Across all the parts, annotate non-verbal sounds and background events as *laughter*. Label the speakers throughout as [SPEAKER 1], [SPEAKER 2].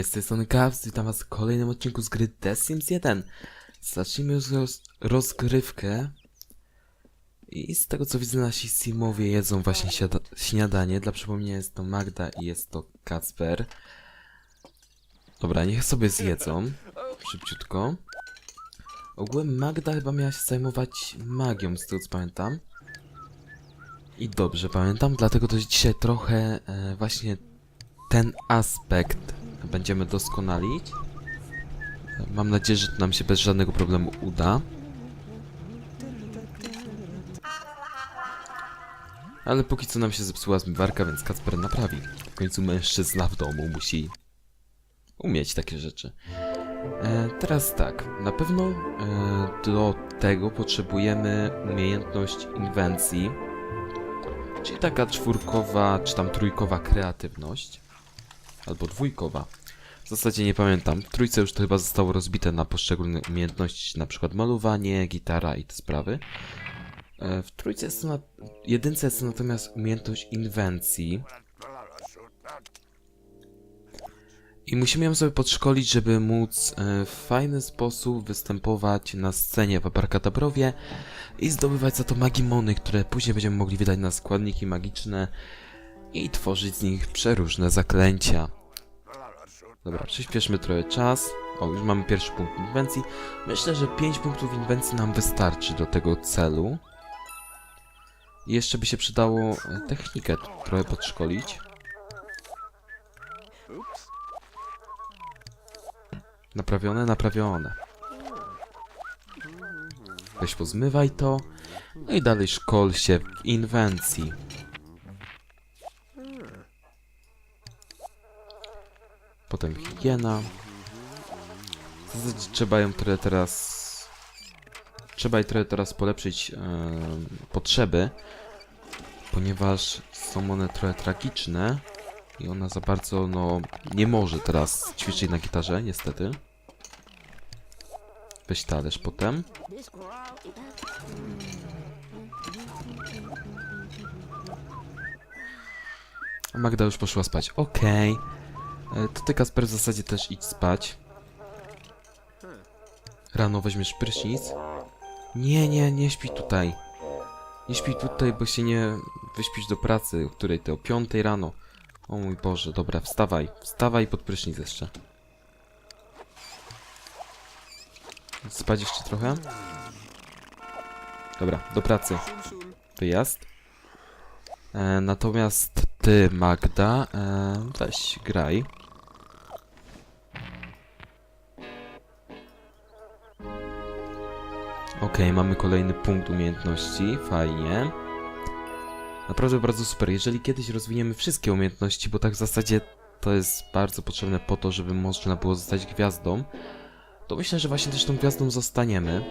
[SPEAKER 1] Cześć, z tej strony witam was w kolejnym odcinku z gry The Sims 1. Zacznijmy już roz rozgrywkę. I z tego co widzę nasi Simowie jedzą właśnie śniadanie. Dla przypomnienia jest to Magda i jest to Kacper. Dobra, niech sobie zjedzą. Szybciutko. Ogółem Magda chyba miała się zajmować magią, z tego co pamiętam. I dobrze pamiętam, dlatego to dzisiaj trochę e, właśnie ten aspekt będziemy doskonalić. Mam nadzieję, że to nam się bez żadnego problemu uda. Ale póki co nam się zepsuła zmywarka, więc Kacper naprawi. W końcu mężczyzna w domu musi umieć takie rzeczy. E, teraz tak, na pewno e, do tego potrzebujemy umiejętność inwencji, czyli taka czwórkowa czy tam trójkowa kreatywność, albo dwójkowa. W zasadzie nie pamiętam. W trójce już to chyba zostało rozbite na poszczególne umiejętności, na przykład malowanie, gitara i te sprawy. E, W trójce jest na... jedynce jest to natomiast umiejętność inwencji. I musimy ją sobie podszkolić, żeby móc e, w fajny sposób występować na scenie w Abarkadabrowie i zdobywać za to magimony, które później będziemy mogli wydać na składniki magiczne i tworzyć z nich przeróżne zaklęcia. Dobra, przyspieszmy trochę czas. O, już mamy pierwszy punkt inwencji. Myślę, że 5 punktów inwencji nam wystarczy do tego celu. I jeszcze by się przydało e, technikę trochę podszkolić. Naprawione, naprawione. Weź pozmywaj to. No i dalej szkol się w inwencji. Potem higiena. W zasadzie trzeba ją trochę teraz... Trzeba jej trochę teraz polepszyć e, potrzeby, ponieważ są one trochę tragiczne i ona za bardzo, no, nie może teraz ćwiczyć na gitarze, niestety. Weź talerz potem. Magda już poszła spać. Okej. E, To ty, Kasper, w zasadzie też idź spać. Rano weźmiesz prysznic. Nie, nie, nie śpi tutaj. Nie śpi tutaj, bo się nie wyśpisz do pracy. O której ty? O piątej rano. O mój Boże, dobra, wstawaj. Wstawaj pod prysznic jeszcze. Spać jeszcze trochę? Dobra, do pracy. Wyjazd. E, natomiast ty, Magda, e, weź graj. Okej, mamy kolejny punkt umiejętności, fajnie. Naprawdę bardzo super. Jeżeli kiedyś rozwiniemy wszystkie umiejętności, bo tak w zasadzie to jest bardzo potrzebne po to, żeby można było zostać gwiazdą, to myślę, że właśnie też tą gwiazdą zostaniemy.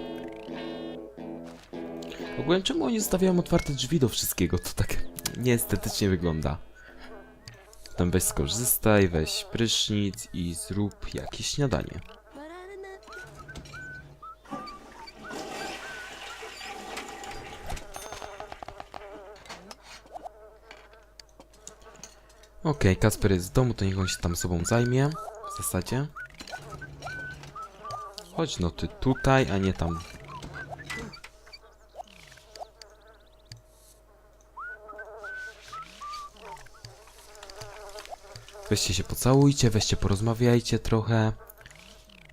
[SPEAKER 1] Ogólnie czemu oni zostawiają otwarte drzwi do wszystkiego? To tak *laughs* nieestetycznie wygląda. Potem weź skorzystaj, weź prysznic i zrób jakieś śniadanie. Okej, Kasper jest w domu, to niech on się tam sobą zajmie. W zasadzie. Chodź no ty tutaj, a nie tam. Weźcie się pocałujcie, weźcie porozmawiajcie trochę.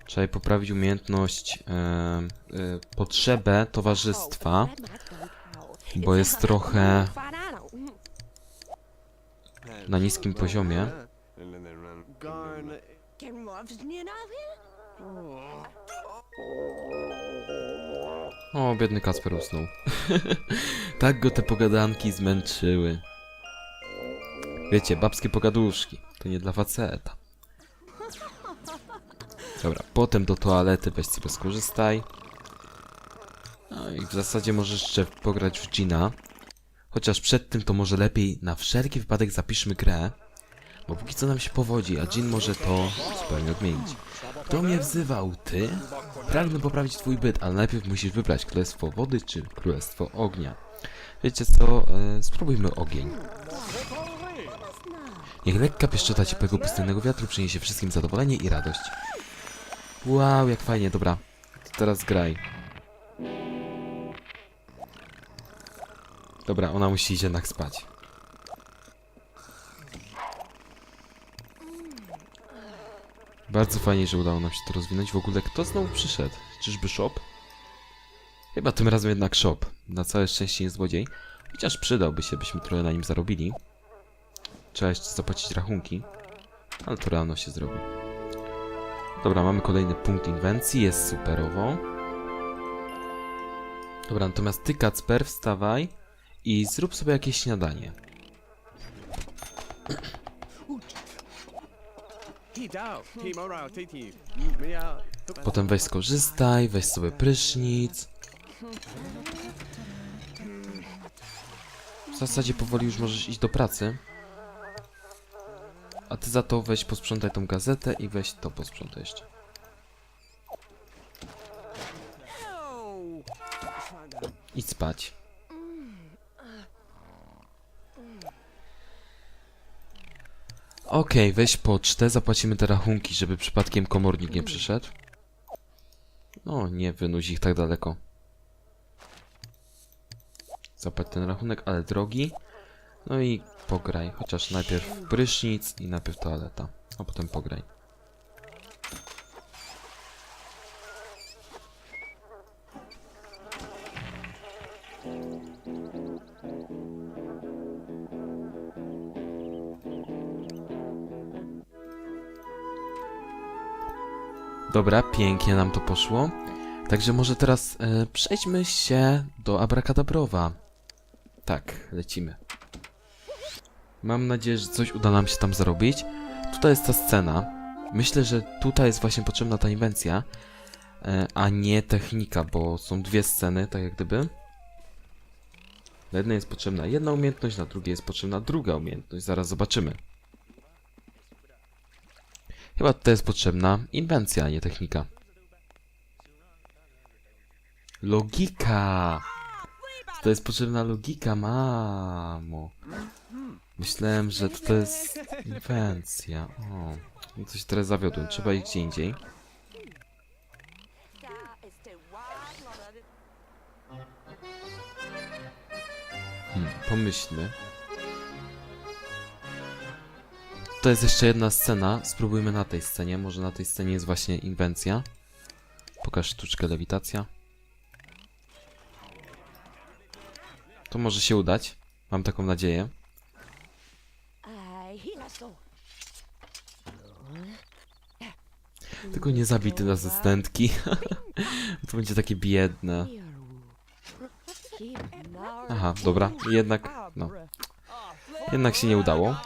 [SPEAKER 1] Trzeba poprawić umiejętność, e, e, potrzebę towarzystwa, bo jest trochę na niskim poziomie. O, biedny Kasper usnął. *laughs* tak go te pogadanki zmęczyły. Wiecie, babskie pogaduszki. To nie dla faceta. Dobra, potem do toalety weź sobie skorzystaj. No i w zasadzie możesz jeszcze pograć w Gina. Chociaż przed tym to może lepiej na wszelki wypadek zapiszmy grę. Bo póki co nam się powodzi, a Jin może to zupełnie odmienić. Kto mnie wzywał? Ty? Pragnę poprawić twój byt, ale najpierw musisz wybrać Królestwo Wody czy Królestwo Ognia. Wiecie co? E, spróbujmy ogień. Niech lekka pieszczota ciepłego pustynnego wiatru przyniesie wszystkim zadowolenie i radość. Wow, jak fajnie, dobra. Teraz graj. Dobra, ona musi iść jednak spać. Bardzo fajnie, że udało nam się to rozwinąć. W ogóle kto znowu przyszedł? Czyżby shop? Chyba tym razem jednak shop. Na całe szczęście nie złodziej. Chociaż przydałby się, byśmy trochę na nim zarobili. Trzeba jeszcze zapłacić rachunki. Ale to rano się zrobi. Dobra, mamy kolejny punkt inwencji. Jest superowo. Dobra, natomiast ty, Kacper, wstawaj i zrób sobie jakieś śniadanie. Potem weź skorzystaj, weź sobie prysznic. W zasadzie powoli już możesz iść do pracy. A ty za to weź posprzątaj tą gazetę i weź to posprzątaj jeszcze. Idź spać. Okej, weź pocztę, zapłacimy te rachunki, żeby przypadkiem komornik nie przyszedł. No, nie wynuź ich tak daleko. Zapłać ten rachunek, ale drogi. No i pograj, chociaż najpierw prysznic i najpierw toaleta, a potem pograj. Dobra, pięknie nam to poszło. Także może teraz e, przejdźmy się do Abracadabrowa. Tak, lecimy. Mam nadzieję, że coś uda nam się tam zarobić. Tutaj jest ta scena. Myślę, że tutaj jest właśnie potrzebna ta inwencja, e, a nie technika, bo są dwie sceny, tak jak gdyby. Na jednej jest potrzebna jedna umiejętność, na drugiej jest potrzebna druga umiejętność. Zaraz zobaczymy. Chyba tutaj jest potrzebna inwencja, a nie technika. Logika! To jest potrzebna logika, mamo. Myślałem, że to jest inwencja. O, coś teraz zawiodłem. Trzeba iść gdzie indziej. Hmm, pomyślmy. To jest jeszcze jedna scena. Spróbujmy na tej scenie. Może na tej scenie jest właśnie inwencja. Pokaż sztuczkę lewitacja. To może się udać. Mam taką nadzieję. Tylko nie zabij tej asystentki. *laughs* to będzie takie biedne. Aha, dobra. Jednak, no. Jednak się nie udało.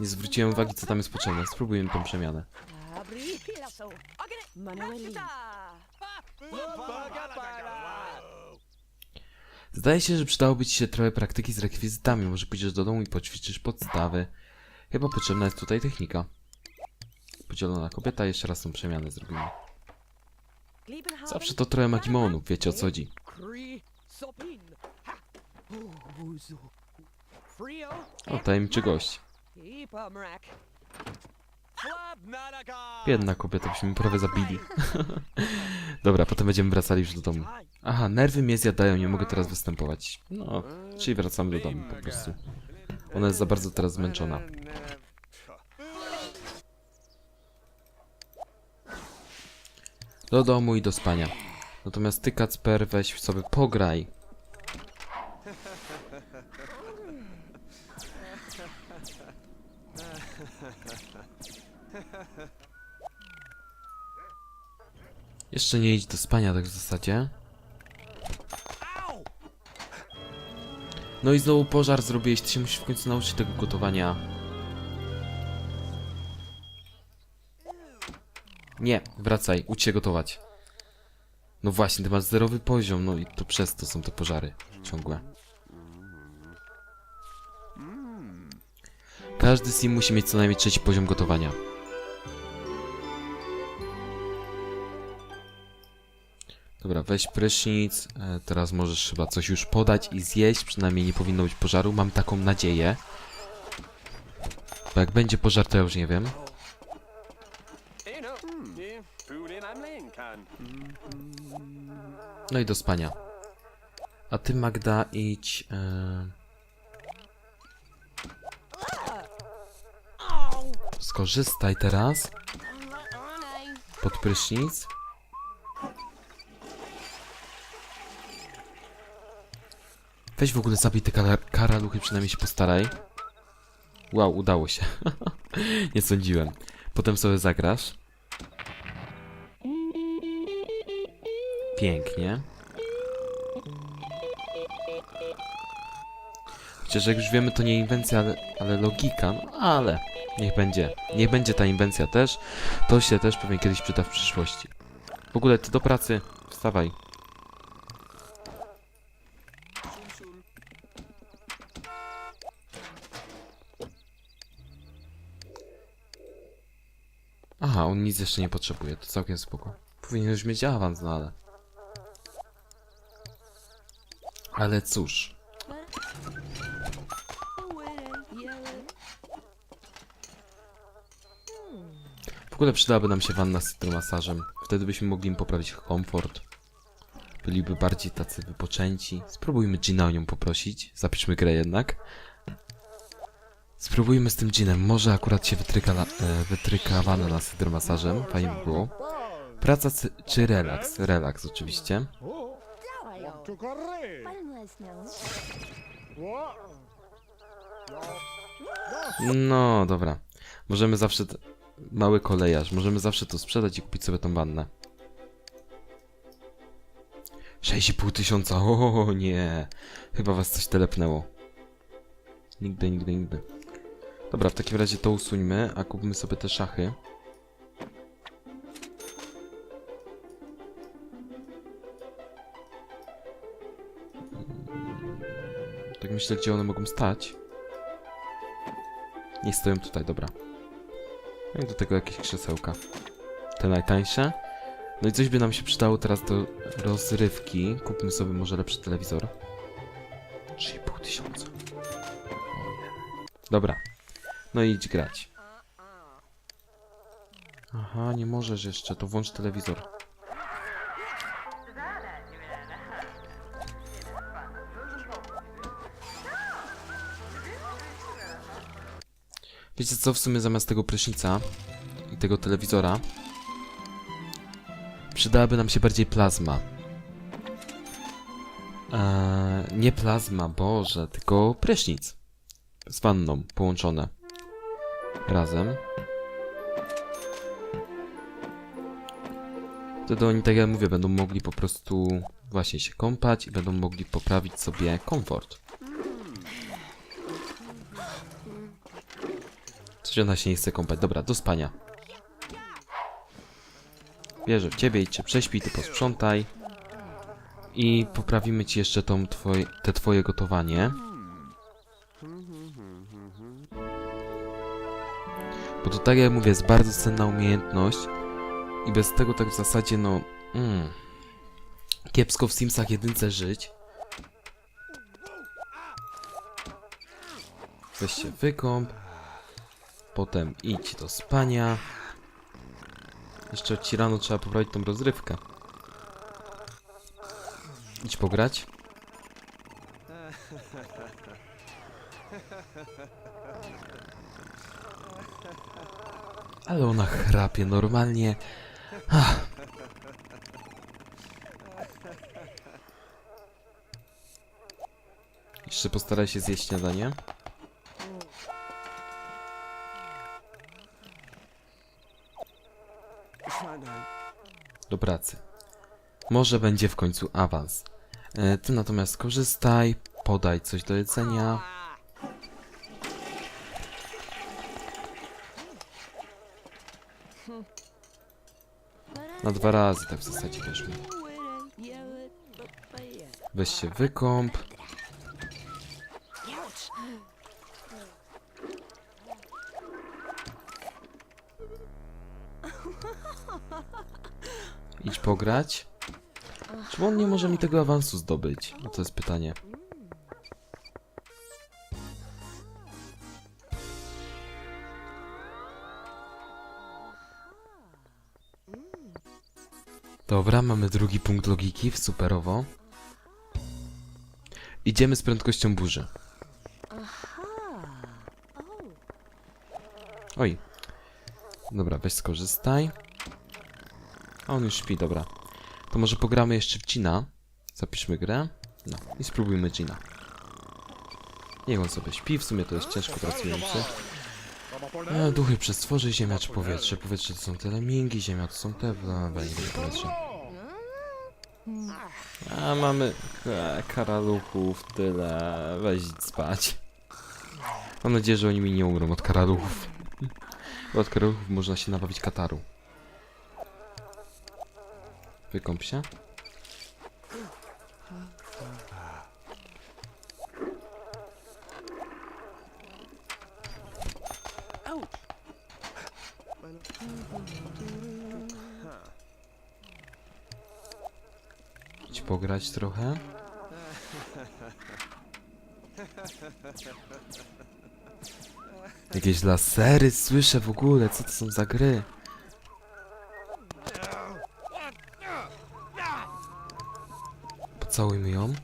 [SPEAKER 1] Nie zwróciłem uwagi, co tam jest potrzebne. Spróbujmy tą przemianę. Zdaje się, że przydałoby ci się trochę praktyki z rekwizytami. Może pójdziesz do domu i poćwiczysz podstawy. Chyba potrzebna jest tutaj technika. Podzielona kobieta, jeszcze raz tą przemianę zrobimy. Zawsze to trochę magimonów, wiecie o co chodzi. O, tajemniczy gość. Biedna kobieta, byśmy prawie zabili. *laughs* Dobra, potem będziemy wracali już do domu. Aha, nerwy mnie zjadają, nie mogę teraz występować. No, czyli wracamy do domu po prostu. Ona jest za bardzo teraz zmęczona. Do domu i do spania. Natomiast ty, Kacper, weź sobie pograj. Jeszcze nie idź do spania, tak w zasadzie. No i znowu pożar zrobiłeś, ty się musisz w końcu nauczyć tego gotowania. Nie, wracaj, ucz się gotować. No właśnie, ty masz zerowy poziom, no i to przez to są te pożary ciągłe. Każdy sim musi mieć co najmniej trzeci poziom gotowania. Dobra, weź prysznic. E, teraz możesz chyba coś już podać i zjeść. Przynajmniej nie powinno być pożaru. Mam taką nadzieję. Bo jak będzie pożar, to ja już nie wiem. No i do spania. A ty, Magda, idź... E... Skorzystaj teraz pod prysznic. Weź w ogóle zabij te kara karaluchy, przynajmniej się postaraj. Wow, udało się. *laughs* Nie sądziłem. Potem sobie zagrasz. Pięknie. Chociaż jak już wiemy, to nie inwencja, ale, ale logika, no ale niech będzie. Niech będzie ta inwencja też. To się też pewnie kiedyś przyda w przyszłości. W ogóle ty do pracy. Wstawaj. Aha, on nic jeszcze nie potrzebuje, to całkiem spoko. Powinien już mieć awans, no ale... Ale cóż, w ogóle przydałaby nam się wanna z hydromasażem. Wtedy byśmy mogli im poprawić komfort. Byliby bardziej tacy wypoczęci. Spróbujmy Gina o nią poprosić. Zapiszmy grę jednak. Spróbujmy z tym Ginem. Może akurat się wytryka, na, e, wytryka wanna nas hydromasażem. Fajnie by było. Praca czy, relaks? Relaks oczywiście. No, dobra. Możemy zawsze... Mały kolejarz. Możemy zawsze to sprzedać i kupić sobie tą wannę. 6,5 tysiąca. *laughs* O nie. Chyba was coś telepnęło. Nigdy, nigdy, nigdy. Dobra, w takim razie to usuńmy, a kupmy sobie te szachy. Tak myślę, gdzie one mogą stać. Nie stoją tutaj, dobra. No i do tego jakieś krzesełka. Te najtańsze. No i coś by nam się przydało teraz do rozrywki. Kupmy sobie może lepszy telewizor. 3,5 tysiąca. Dobra. No i idź grać. Aha, nie możesz jeszcze, to włącz telewizor. Wiecie co, w sumie zamiast tego prysznica i tego telewizora przydałaby nam się bardziej plazma. Eee, nie plazma, boże, tylko prysznic z wanną połączone razem. Wtedy oni, tak jak mówię, będą mogli po prostu właśnie się kąpać i będą mogli poprawić sobie komfort. Coś ona się nie chce kąpać. Dobra, do spania. Wierzę w ciebie, idź się prześpij, ty posprzątaj. I poprawimy ci jeszcze tą te twoje gotowanie. Bo to tak jak mówię, jest bardzo cenna umiejętność. I bez tego tak w zasadzie, no... Mm, kiepsko w Simsach jedynce żyć. Weź się wykąp. Potem idź do spania. Jeszcze rano trzeba poprawić tą rozrywkę. Idź pograć. *laughs* Ale ona chrapie normalnie. Ach. Jeszcze postaraj się zjeść śniadanie. Do pracy. Może będzie w końcu awans. E, ty natomiast korzystaj, podaj coś do jedzenia. Na dwa razy, tak w zasadzie mi. Weź się wykąp. Idź pograć. Czy on nie może mi tego awansu zdobyć? No to jest pytanie. Dobra, mamy drugi punkt logiki, superowo. Idziemy z prędkością burzy. Oj. Dobra, weź skorzystaj. A on już śpi, dobra. To może pogramy jeszcze w. Zapiszmy grę. No i spróbujmy Gina. Niech on sobie śpi, w sumie to jest ciężko pracujący. E, duchy przestworzy, ziemia czy powietrze. Powietrze to są te lemingi, ziemia to są te... Bla, bla, nie wiem, powietrze. A mamy karaluchów, tyle. Weź spać. Mam nadzieję, że oni mi nie umrą od karaluchów. *laughs* Bo od karaluchów można się nabawić kataru. Wykąp się. Pograć trochę. Jakieś lasery słyszę w ogóle, co to są za gry? Pocałujmy ją.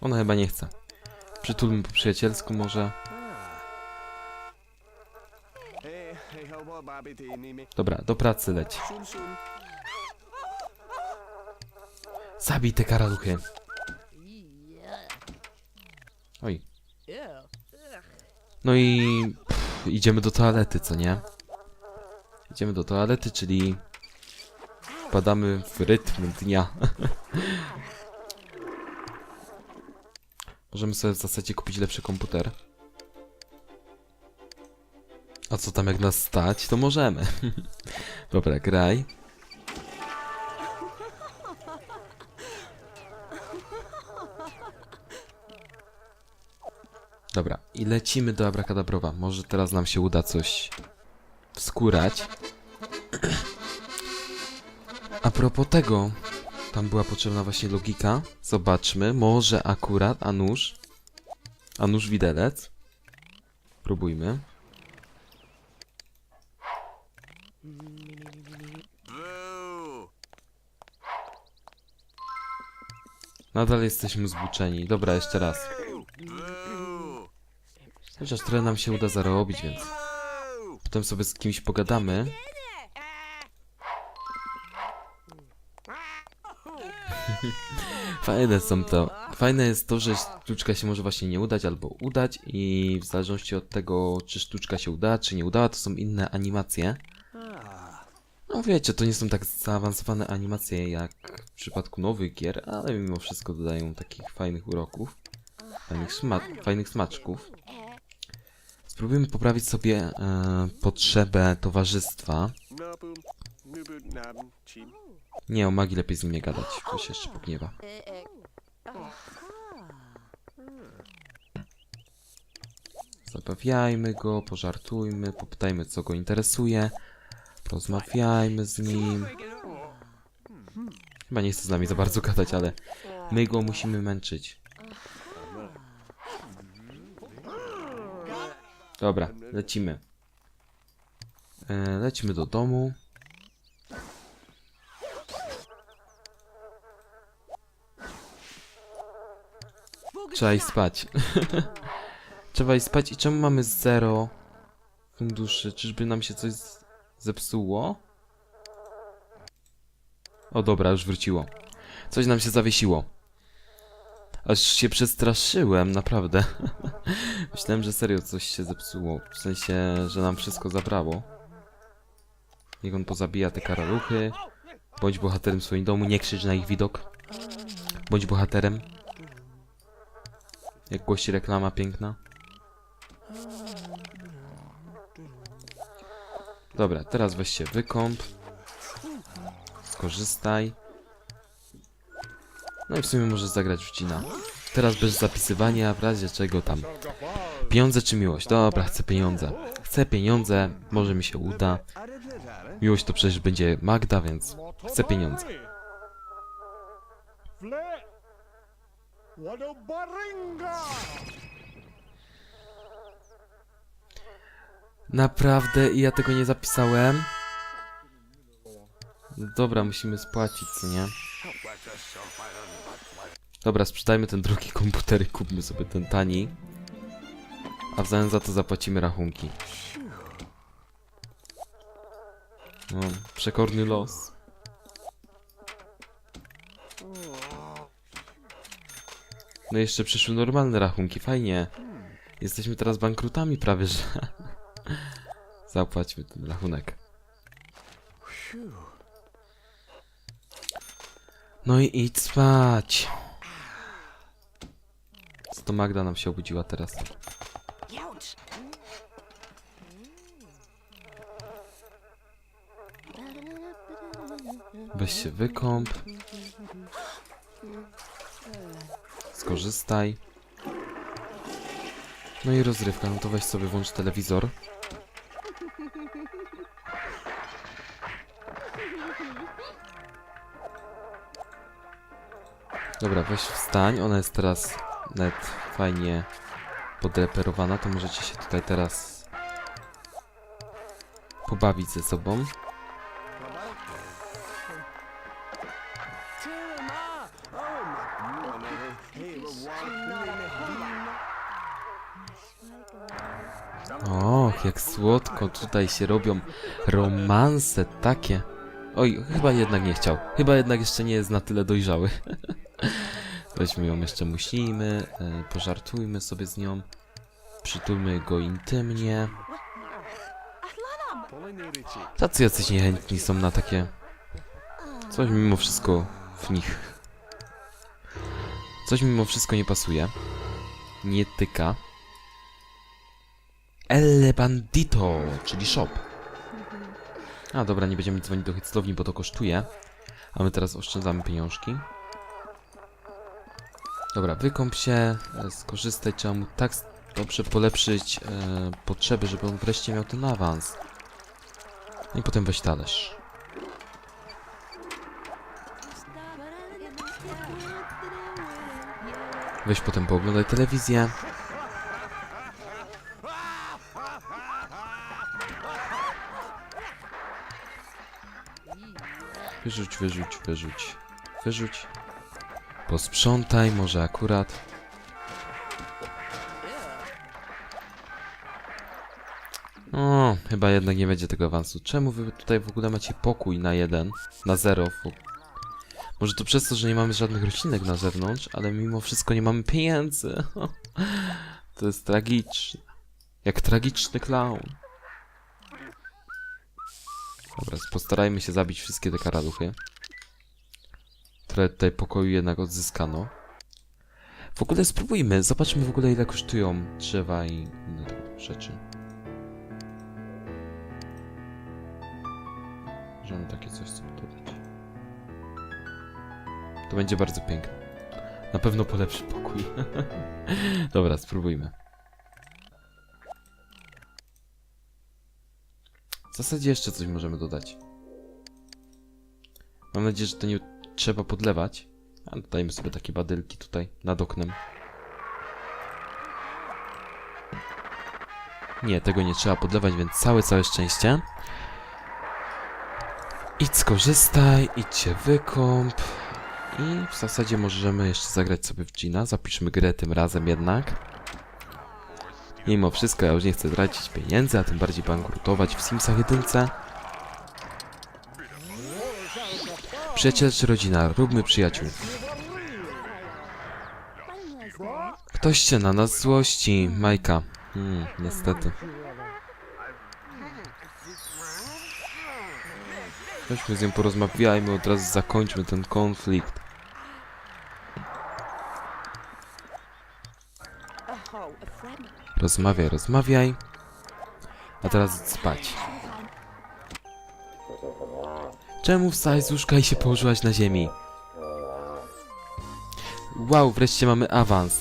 [SPEAKER 1] Ona chyba nie chce. Przytulmy po przyjacielsku może. Dobra, do pracy leć. Zabij te karaluchy. Oj. No i pff, idziemy do toalety, co nie? Idziemy do toalety, czyli wpadamy w rytm dnia. *laughs* Możemy sobie w zasadzie kupić lepszy komputer. A co tam jak nas stać, to możemy. *laughs* Dobra, graj. Dobra, i lecimy do Abrakadabrowa. Może teraz nam się uda coś wskórać. A propos tego, tam była potrzebna właśnie logika. Zobaczmy, może akurat, a nóż. A nóż widelec. Próbujmy. Nadal jesteśmy zbuczeni. Dobra, jeszcze raz. Chociaż trochę nam się uda zarobić, więc potem sobie z kimś pogadamy. *laughs* Fajne są to. Fajne jest to, że sztuczka się może właśnie nie udać albo udać i w zależności od tego, czy sztuczka się uda, czy nie udała, to są inne animacje. No wiecie, to nie są tak zaawansowane animacje jak w przypadku nowych gier, ale mimo wszystko dodają takich fajnych uroków, fajnych, sma- fajnych smaczków. Spróbujemy poprawić sobie e, potrzebę towarzystwa. Nie, o magii lepiej z nim nie gadać, bo się jeszcze pogniewa. Zabawiajmy go, pożartujmy, popytajmy co go interesuje, porozmawiajmy z nim. Chyba nie chce z nami za bardzo gadać, ale my go musimy męczyć. Dobra, lecimy. E, lecimy do domu. Trzeba iść spać. *laughs* Trzeba iść spać i czemu mamy zero funduszy? Czyżby nam się coś zepsuło? O dobra, już wróciło. Coś nam się zawiesiło. Aż się przestraszyłem, naprawdę. *laughs* Myślałem, że serio coś się zepsuło. W sensie, że nam wszystko zabrało. Niech on pozabija te karaluchy. Bądź bohaterem w swoim domu, nie krzycz na ich widok. Bądź bohaterem. Jak głosi reklama piękna. Dobra, teraz weź się wykąp. Skorzystaj. No i w sumie możesz zagrać w Gina. Teraz bez zapisywania, w razie czego tam. Pieniądze czy miłość? Dobra, chcę pieniądze. Chcę pieniądze, może mi się uda. Miłość to przecież będzie Magda, więc chcę pieniądze. Naprawdę, i ja tego nie zapisałem. Dobra, musimy spłacić, co nie? Dobra, sprzedajmy ten drugi *laughs* komputer i kupmy sobie ten tani. A w zamian za to zapłacimy rachunki. No, przekorny los. No jeszcze przyszły normalne rachunki, fajnie. Jesteśmy teraz bankrutami prawie, że... *laughs* Zapłaćmy ten rachunek. No i idź spać. To Magda nam się obudziła teraz? Weź się wykąp. Skorzystaj. No i rozrywka, no to weź sobie włącz telewizor. Dobra, weź wstań, ona jest teraz net fajnie podreperowana, to możecie się tutaj teraz pobawić ze sobą. Och, jak słodko tutaj się robią romanse takie. Oj, chyba jednak nie chciał. Chyba jednak jeszcze nie jest na tyle dojrzały. *laughs* Weźmy ją jeszcze musimy, e, pożartujmy sobie z nią. Przytulmy go intymnie. Tacy jacyś niechętni są na takie... Coś mimo wszystko w nich... Coś mimo wszystko nie pasuje. Nie tyka. Elle Bandito, czyli shop. A dobra, nie będziemy dzwonić do heclowni, bo to kosztuje. A my teraz oszczędzamy pieniążki. Dobra, wykąp się, e, skorzystaj, trzeba mu tak dobrze polepszyć e, potrzeby, żeby on wreszcie miał ten awans. No i potem weź talerz. Weź potem pooglądaj telewizję. Wyrzuć, wyrzuć, wyrzuć, wyrzuć. Posprzątaj, może akurat. O, chyba jednak nie będzie tego awansu. Czemu wy tutaj w ogóle macie pokój na jeden, na zero? Może to przez to, że nie mamy żadnych roślinek na zewnątrz, ale mimo wszystko nie mamy pieniędzy. *laughs* To jest tragiczne. Jak tragiczny clown. Dobra, postarajmy się zabić wszystkie te karaluchy. Trochę tutaj pokoju jednak odzyskano. W ogóle spróbujmy, zobaczmy w ogóle ile kosztują drzewa i inne rzeczy. Możemy takie coś sobie dodać. To będzie bardzo piękne. Na pewno polepszy pokój. *laughs* Dobra, spróbujmy. W zasadzie jeszcze coś możemy dodać. Mam nadzieję, że to nie trzeba podlewać. A dodajmy sobie takie badylki tutaj nad oknem. Nie, tego nie trzeba podlewać, więc całe, całe szczęście. Idź skorzystaj, idź się wykąp. I w zasadzie możemy jeszcze zagrać sobie w Gina. Zapiszmy grę tym razem jednak. Mimo wszystko ja już nie chcę tracić pieniędzy, a tym bardziej bankrutować w Simsach jedynce. Czy rodzina? Róbmy przyjaciół. Ktoś się na nas złości. Majka. Hmm, niestety. Chodźmy z nią porozmawiajmy, od razu zakończmy ten konflikt. Rozmawiaj, rozmawiaj. A teraz spać. Czemu wstałeś z łóżka i się położyłaś na ziemi? Wow, wreszcie mamy awans.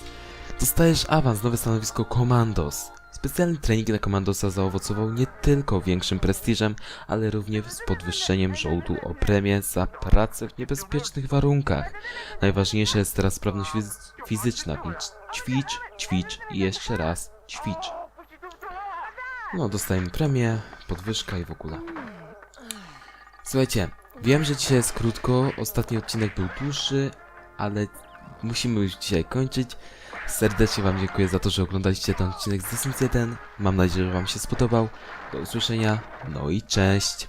[SPEAKER 1] Dostajesz awans, nowe stanowisko Komandos. Specjalny trening na Komandosa zaowocował nie tylko większym prestiżem, ale również z podwyższeniem żołdu o premię za pracę w niebezpiecznych warunkach. Najważniejsza jest teraz sprawność fizy- fizyczna, więc ćwicz, ćwicz i jeszcze raz ćwicz. No, dostajemy premię, podwyżka i w ogóle. Słuchajcie, Wiem, że dzisiaj jest krótko, ostatni odcinek był dłuższy, ale musimy już dzisiaj kończyć. Serdecznie Wam dziękuję za to, że oglądaliście ten odcinek z Sims 1. Mam nadzieję, że Wam się spodobał. Do usłyszenia, no i cześć!